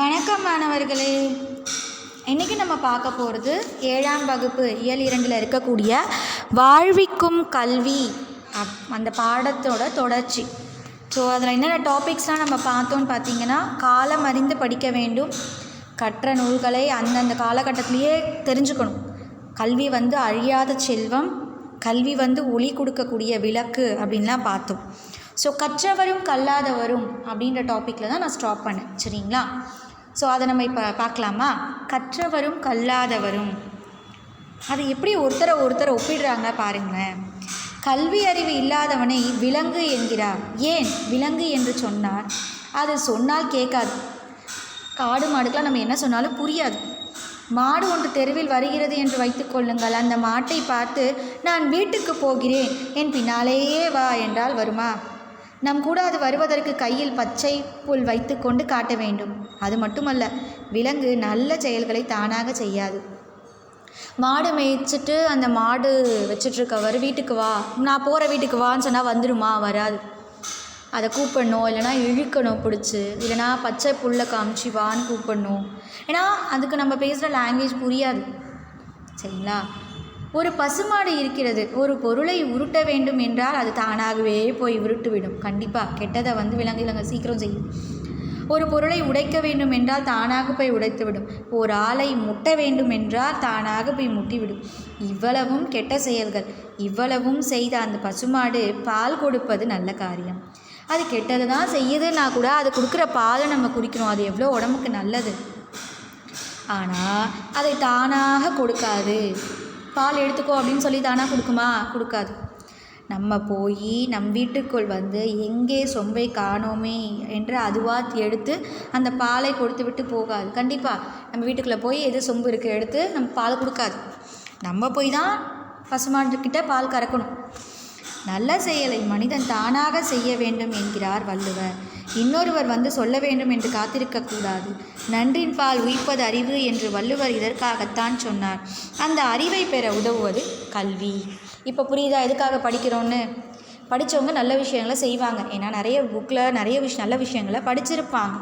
வணக்கம் மாணவர்களே இன்றைக்கி நம்ம பார்க்க போகிறது ஏழாம் வகுப்பு இயல் இரண்டில் இருக்கக்கூடிய வாழ்விக்கும் கல்வி அப் அந்த பாடத்தோட தொடர்ச்சி. ஸோ அதில் என்னென்ன டாபிக்ஸ்லாம் நம்ம பார்த்தோன்னு பார்த்தீங்கன்னா காலம் அறிந்து படிக்க வேண்டும் கற்ற நூல்களை அந்தந்த காலகட்டத்திலேயே தெரிஞ்சுக்கணும். கல்வி வந்து அழியாத செல்வம் கல்வி வந்து ஒளி கொடுக்கக்கூடிய விளக்கு அப்படின்லாம் பார்த்தோம். ஸோ கற்றவரும் கல்லாதவரும் அப்படின்ற டாப்பிக்கில் தான் நான் ஸ்டாப் பண்ணேன். சரிங்களா? ஸோ அதை நம்ம இப்போ பார்க்கலாமா? கற்றவரும் கல்லாதவரும். அது எப்படி ஒருத்தரை ஒருத்தரை ஒப்பிடுறாங்க பாருங்களேன். கல்வி அறிவு இல்லாதவனை விலங்கு என்கிறார். ஏன் விலங்கு என்று சொன்னார் அது சொன்னால் கேட்காது. காடு மாடுக்கெலாம் நம்ம என்ன சொன்னாலும் புரியாது. மாடு ஒன்று தெருவில் வருகிறது என்று வைத்துக்கொள்ளுங்கள் அந்த மாட்டை பார்த்து நான் வீட்டுக்கு போகிறேன். என் பின்னாலேயே வா என்றால் வருமா? நம் கூட அது வருவதற்கு கையில் பச்சை புல் வைத்து கொண்டு காட்ட வேண்டும். அது மட்டுமல்ல விலங்கு நல்ல செயல்களை தானாக செய்யாது. மாடு மேய்ச்சிட்டு அந்த மாடு வச்சிட்ருக்கவர் வீட்டுக்கு வா நான் போகிற வீட்டுக்கு வான்னு சொன்னால் வந்துடுமா வராது. அதை கூப்பிடணும் இல்லைனா இழுக்கணும் பிடிச்சி இல்லைனா பச்சை புல்லை காமிச்சு வான்னு கூப்பிடணும். ஏன்னா அதுக்கு நம்ம பேசுகிற லாங்குவேஜ் புரியாது. சரிங்களா? ஒரு பசுமாடு இருக்கிறது. ஒரு பொருளை உருட்ட வேண்டும் என்றால் அது தானாகவே போய் உருட்டுவிடும். கண்டிப்பாக கெட்டதை வந்து விலங்கு விலங்கு சீக்கிரம் செய்யும். ஒரு பொருளை உடைக்க வேண்டும் என்றால் தானாக போய் உடைத்துவிடும். ஒரு ஆளை முட்ட வேண்டும் என்றால் தானாக போய் முட்டிவிடும். இவ்வளவும் கெட்ட செயல்கள். இவ்வளவும் செய்த அந்த பசுமாடு பால் கொடுப்பது நல்ல காரியம். அது கெட்டது தான் செய்யுதுன்னா கூட அது கொடுக்குற பாலை நம்ம குடிக்கிறோம். அது எவ்வளோ உடம்புக்கு நல்லது. ஆனால் அதை தானாக கொடுக்காது. பால் எடுத்துக்கோ அப்படின்னு சொல்லி தானாக கொடுக்குமா? கொடுக்காது. நம்ம போய் நம் வீட்டுக்குள் வந்து எங்கே சொம்பை காணோமே என்று அதுவாக எடுத்து அந்த பாலை கொடுத்து விட்டு போகாது. கண்டிப்பாக நம்ம வீட்டுக்குள்ளே போய் எது சொம்பு இருக்குது எடுத்து நம்ம பால் கொடுக்காது. நம்ம போய் தான் பசுமாட்டுக்கிட்ட பால் கறக்கணும். நல்ல செயலை மனிதன் தானாக செய்ய வேண்டும் என்கிறார் வள்ளுவர். இன்னொருவர் வந்து சொல்ல வேண்டும் என்று காத்திருக்கக்கூடாது. நன்றின் பால் உயிர்ப்பது அறிவு என்று வள்ளுவர் இதற்காகத்தான் சொன்னார். அந்த அறிவை பெற உதவுவது கல்வி. இப்போ புரியுதா? எதுக்காக படிக்கிறோன்னு படித்தவங்க நல்ல விஷயங்களை செய்வாங்க. ஏன்னா நிறைய புக்கில் நிறைய விஷயம் நல்ல விஷயங்களை படிச்சிருப்பாங்க.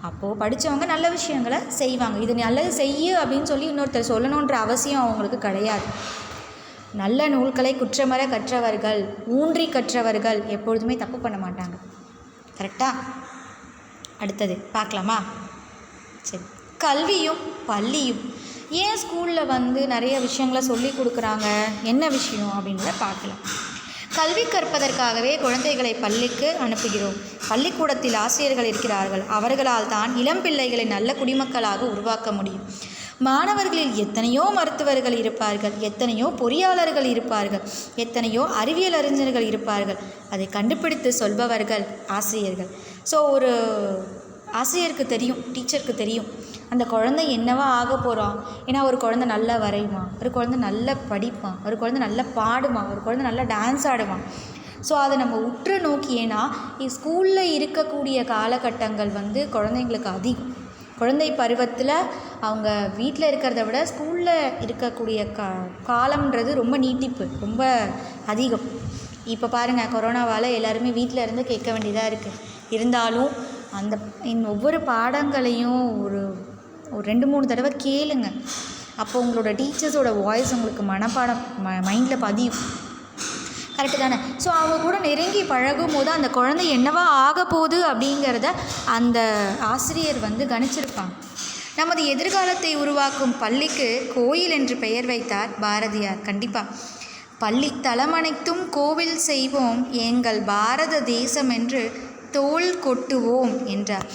அப்போது படித்தவங்க நல்ல விஷயங்களை செய்வாங்க. இது நல்லது செய்யு அப்படின்னு சொல்லி இன்னொருத்தர் சொல்லணுன்ற அவசியம் அவங்களுக்கு கிடையாது. நல்ல நூல்களை குற்றமற கற்றவர்கள் ஊன்றி கற்றவர்கள் எப்பொழுதுமே தப்பு பண்ண மாட்டாங்க. கரெக்டாக அடுத்தது பார்க்கலாமா? சரி கல்வியும் பள்ளியும். ஏன் ஸ்கூலில் வந்து நிறைய விஷயங்களை சொல்லி கொடுக்குறாங்க? என்ன விஷயம் அப்படின்றத பார்க்கலாம். கல்வி கற்பதற்காகவே குழந்தைகளை பள்ளிக்கு அனுப்புகிறோம். பள்ளிக்கூடத்தில் ஆசிரியர்கள் இருக்கிறார்கள். அவர்களால் தான் இளம் பிள்ளைகளை நல்ல குடிமக்களாக உருவாக்க முடியும். மாணவர்களில் எத்தனையோ மருத்துவர்கள் இருப்பார்கள் எத்தனையோ பொறியாளர்கள் இருப்பார்கள் எத்தனையோ அறிவியல் அறிஞர்கள் இருப்பார்கள். அதை கண்டுபிடித்து சொல்பவர்கள் ஆசிரியர்கள். ஸோ ஒரு ஆசிரியருக்கு தெரியும் டீச்சருக்கு தெரியும் அந்த குழந்தை என்னவா ஆக போகிறான் ஏன்னா ஒரு குழந்தை நல்லா வரையுமா? ஒரு குழந்தை நல்லா படிப்பான் ஒரு குழந்தை நல்லா பாடுமா? ஒரு குழந்தை நல்லா டான்ஸ் ஆடுவான் ஸோ அதை நம்ம உற்று நோக்கி ஏன்னா ஸ்கூலில் இருக்கக்கூடிய காலகட்டங்கள் வந்து குழந்தைங்களுக்கு அதிகம். குழந்தை பருவத்தில் அவங்க வீட்டில் இருக்கிறத விட ஸ்கூலில் இருக்கக்கூடிய கா காலம்ன்றது ரொம்ப நீட்டிப்பு ரொம்ப அதிகம். இப்போ பாருங்கள் கொரோனாவால் எல்லாருமே வீட்டில் இருந்து கேட்க வேண்டியதாக இருக்குது இருந்தாலும் அந்த இன் ஒவ்வொரு பாடங்களையும் ஒரு ஒரு ரெண்டு மூணு தடவை கேளுங்க. அப்போ உங்களோட டீச்சர்ஸோட வாய்ஸ் உங்களுக்கு மனப்பாடம் ம மைண்டில் பதியும். கரெக்டு தானே? ஸோ அவங்க கூட நெருங்கி பழகும் போது அந்த குழந்தை என்னவா ஆக போகுது அப்படிங்கிறத அந்த ஆசிரியர் வந்து கணிச்சிருப்பாங்க. நமது எதிர்காலத்தை உருவாக்கும் பள்ளிக்கு கோயில் என்று பெயர் வைத்தார் பாரதியார். கண்டிப்பாக பள்ளி தலமனைத்தும் கோவில் செய்வோம் எங்கள் பாரத தேசம் என்று தோல் கொட்டுவோம் என்றார்.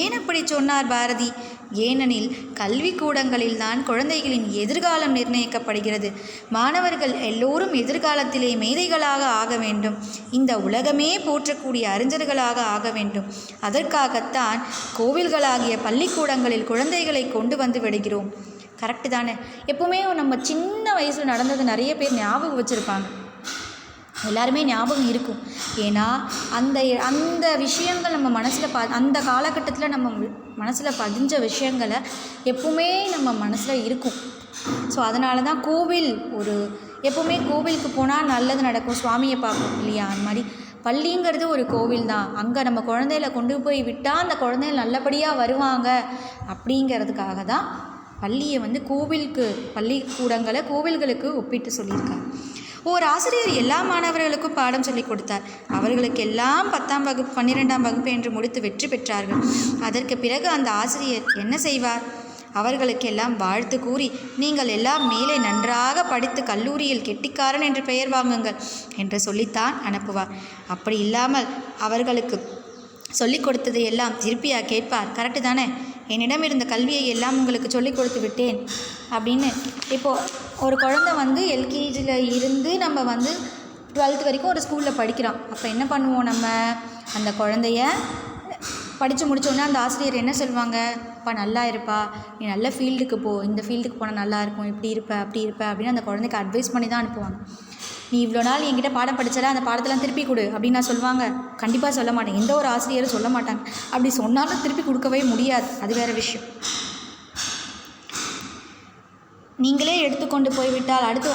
ஏன் அப்படி சொன்னார் பாரதி? ஏனெனில் கல்விக்கூடங்களில் தான் குழந்தைகளின் எதிர்காலம் நிர்ணயிக்கப்படுகிறது. மாணவர்கள் எல்லோரும் எதிர்காலத்திலே மேதைகளாக ஆக வேண்டும். இந்த உலகமே போற்றக்கூடிய அறிஞர்களாக ஆக வேண்டும். அதற்காகத்தான் கோவில்களாகிய பள்ளிக்கூடங்களில் குழந்தைகளை கொண்டு வந்து விடுகிறோம். கரெக்டு தானே? எப்போவுமே நம்ம சின்ன வயசில் நடந்தது நிறைய பேர் ஞாபகம் வச்சுருப்பாங்க. எல்லாருமே ஞாபகம் இருக்கும். ஏன்னா அந்த அந்த விஷயங்கள் நம்ம மனசில் ப அந்த காலகட்டத்தில் நம்ம மனசில் பதிஞ்ச விஷயங்களை எப்பவுமே நம்ம மனசில் இருக்கும். ஸோ அதனால தான் கோவில் ஒரு எப்போவுமே கோவிலுக்கு போனால் நல்லது நடக்கும். சுவாமியை பார்ப்போம் இல்லையா? அந்த மாதிரி. பள்ளிங்கிறது ஒரு கோவில் தான். அங்கே நம்ம குழந்தையில கொண்டு போய் விட்டால் அந்த குழந்தைகள் நல்லபடியாக வருவாங்க அப்படிங்கிறதுக்காக தான் பள்ளியை வந்து கோவிலுக்கு பள்ளிக்கூடங்களை கோவில்களுக்கு ஒப்பிட்டு சொல்லியிருக்காங்க. ஓர் ஆசிரியர் எல்லா மாணவர்களுக்கும் பாடம் சொல்லிக் கொடுத்தார். அவர்களுக்கு எல்லாம் பத்தாம் வகுப்பு பன்னிரெண்டாம் வகுப்பு என்று முடித்து வெற்றி பெற்றார்கள். அதற்கு பிறகு அந்த ஆசிரியர் என்ன செய்வார்? அவர்களுக்கெல்லாம் வாழ்த்து கூறி நீங்கள் எல்லாம் மேலே நன்றாக படித்து கல்லூரியில் கெட்டிக்காரன் என்று பெயர் வாங்குங்கள் என்று சொல்லித்தான் அனுப்புவார். அப்படி இல்லாமல் அவர்களுக்கு சொல்லிக் கொடுத்ததை எல்லாம் திருப்பியா கேட்பார். கரெக்டு தானே? என்னிடம் இருந்த கல்வியை எல்லாம் உங்களுக்கு சொல்லிக் கொடுத்து விட்டேன். அப்படின்னு. இப்போது ஒரு குழந்தை வந்து எல்கேஜியில் இருந்து நம்ம வந்து டுவெல்த் வரைக்கும் ஒரு ஸ்கூலில் படிக்கிறான். அப்போ என்ன பண்ணுவோம் நம்ம? அந்த குழந்தைய படித்து முடித்தோடனே அந்த ஆசிரியர் என்ன சொல்லுவாங்க? அப்பா நல்லா இருப்பா. நீ நல்ல ஃபீல்டுக்கு போ. இந்த ஃபீல்டுக்கு போனால் நல்லா இருக்கும். இப்படி இருப்ப அப்படி இருப்ப அப்படின்னு அந்த குழந்தைக்கு அட்வைஸ் பண்ணி தான் அனுப்புவாங்க. நீ இவ்வளோ நாள் என்கிட்ட பாடம் படிச்சல அந்த பாடத்தெல்லாம் திருப்பி கொடு அப்படின்னு நான் சொல்லுவாங்க. கண்டிப்பாக சொல்ல மாட்டேன். எந்த ஒரு ஆசிரியரும் சொல்ல மாட்டாங்க. அப்படி சொன்னாலும் திருப்பி கொடுக்கவே முடியாது. அது வேறு விஷயம். நீங்களே எடுத்துக்கொண்டு போய்விட்டால் அடுத்து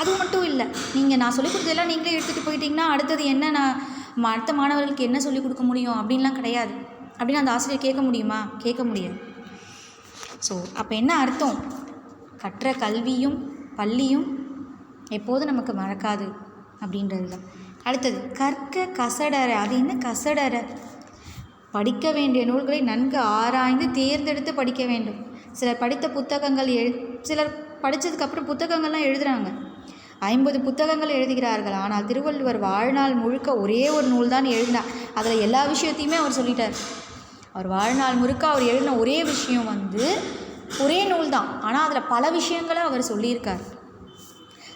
அது மட்டும் இல்லை. நீங்கள் நான் சொல்லிக் கொடுத்ததெல்லாம் நீங்களே எடுத்துகிட்டு போயிட்டீங்கன்னா அடுத்தது என்ன நான் அடுத்த மாணவர்களுக்கு என்ன சொல்லிக் கொடுக்க முடியும்? அப்படின்லாம் கிடையாது. அப்படின்னு அந்த ஆசிரியர் கேட்க முடியுமா? கேட்க முடியாது. ஸோ அப்போ என்ன அர்த்தம்? கற்ற கல்வியும் பள்ளியும் எப்போதும் நமக்கு மறக்காது அப்படின்றது தான் அடுத்தது கற்க கசடற அது என்ன கசடற? படிக்க வேண்டிய நூல்களை நன்கு ஆராய்ந்து தேர்ந்தெடுத்து படிக்க வேண்டும். சிலர் படித்த புத்தகங்கள் எழு சிலர் படித்ததுக்கப்புறம் புத்தகங்கள்லாம் எழுதுகிறாங்க ஐம்பது புத்தகங்கள் எழுதுகிறார்கள். ஆனால் திருவள்ளுவர் வாழ்நாள் முழுக்க ஒரே ஒரு நூல் தான் எழுதினார். அதில் எல்லா விஷயத்தையுமே அவர் சொல்லிட்டார். அவர் வாழ்நாள் முழுக்க அவர் எழுதின ஒரே விஷயம் வந்து ஒரே நூல் தான். ஆனால் அதில் பல விஷயங்களை அவர் சொல்லியிருக்கார்.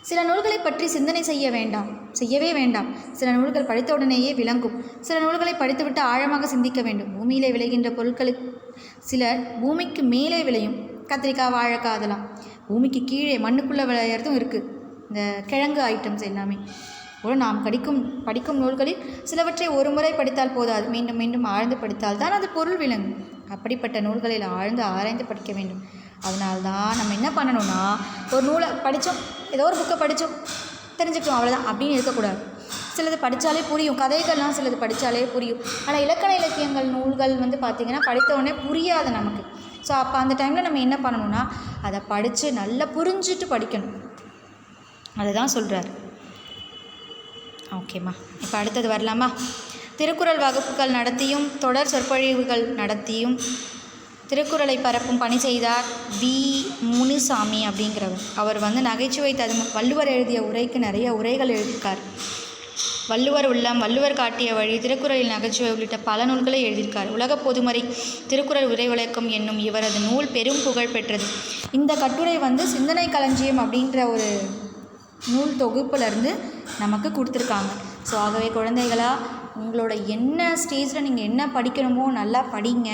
சில நூல்களை பற்றி சிந்தனை செய்ய வேண்டாம். செய்யவே வேண்டாம். சில நூல்கள் படித்தவுடனேயே விளங்கும். சில நூல்களை படித்துவிட்டு ஆழமாக சிந்திக்க வேண்டும். பூமியிலே விளைகின்ற பொருட்களுக்கு சிலர் பூமிக்கு மேலே விளையும். கத்திரிக்காய் வாழைக்காய் அதெல்லாம். பூமிக்கு கீழே மண்ணுக்குள்ளே விளையிறதும் இருக்குது இந்த கிழங்கு ஐட்டம்ஸ் எல்லாமே. கூட நாம் படிக்கும் படிக்கும் நூல்களில் சிலவற்றை ஒரு முறை படித்தால் போதாது. மீண்டும் மீண்டும் ஆழ்ந்து படித்தால் தான் அது பொருள் விளங்கும். அப்படிப்பட்ட நூல்களில் ஆழ்ந்து ஆராய்ந்து படிக்க வேண்டும். அதனால்தான் நம்ம என்ன பண்ணணும்னா ஒரு நூலை படித்தோம் ஏதோ ஒரு புக்கை படித்தோம் தெரிஞ்சுக்கிட்டோம் அவ்வளோதான் அப்படின்னு இருக்கக்கூடாது. சிலது படித்தாலே புரியும் கதைகள்லாம் சிலது படித்தாலே புரியும். ஆனால் இலக்கண இலக்கியங்கள் நூல்கள் வந்து பார்த்திங்கன்னா படித்தவுடனே புரியாது நமக்கு. ஸோ அப்போ அந்த டைமில் நம்ம என்ன பண்ணணும்னா அதை படித்து நல்லா புரிஞ்சுட்டு படிக்கணும். அதுதான் சொல்கிறார் ஓகேம்மா இப்போ அடுத்தது வரலாமா? திருக்குறள் வகுப்புகள் நடத்தியும் தொடர் சொற்பொழிவுகள் நடத்தியும் திருக்குறளை பரப்பும் பணி செய்தார் வி. முனுசாமி அப்படிங்கிறவர். அவர் வந்து நகைச்சுவை ததும வள்ளுவர் எழுதிய உரைக்கு நிறைய உரைகள் எழுதியிருக்கார். வள்ளுவர் உள்ளம் வள்ளுவர் காட்டிய வழி திருக்குறளில் நகைச்சுவை உள்ளிட்ட பல நூல்களை எழுதியிருக்கார். உலக பொதுமறை திருக்குறள் உரை விளக்கம் என்னும் இவரது நூல் பெரும் புகழ் பெற்றது. இந்த கட்டுரை வந்து சிந்தனை களஞ்சியம் அப்படின்ற ஒரு நூல் தொகுப்புலேருந்து நமக்கு கொடுத்துருக்காங்க. ஸோ ஆகவே குழந்தைகளாக உங்களோட என்ன ஸ்டேஜில் நீங்கள் என்ன படிக்கணுமோ நல்லா படிங்க.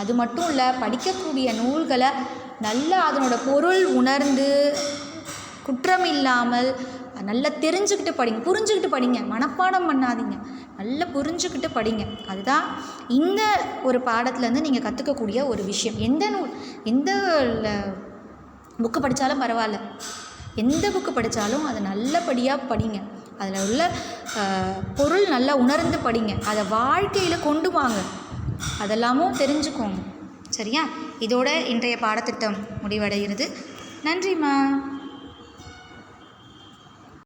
அது மட்டும் இல்லை படிக்கக்கூடிய நூல்களை நல்லா அதனோட பொருள் உணர்ந்து குற்றம் இல்லாமல் நல்லா தெரிஞ்சுக்கிட்டு படிங்க. புரிஞ்சுக்கிட்டு படிங்க. மனப்பாடம் பண்ணாதீங்க. நல்லா புரிஞ்சுக்கிட்டு படிங்க. அதுதான் இந்த ஒரு பாடத்துலேருந்து நீங்கள் கற்றுக்கக்கூடிய ஒரு விஷயம். எந்த நூல் எந்த புக்கு படித்தாலும் பரவாயில்ல. எந்த புக்கு படித்தாலும் அதை நல்லபடியாக படிங்க. அதில் உள்ள பொருள் நல்லா உணர்ந்து படிங்க. அதை வாழ்க்கையில் கொண்டு வாங்க. அதெல்லாமும் தெரிஞ்சுக்கோங்க. சரியா? இதோட இன்றைய பாடத்திட்டம் முடிவடைகிறது. நன்றிம்மா.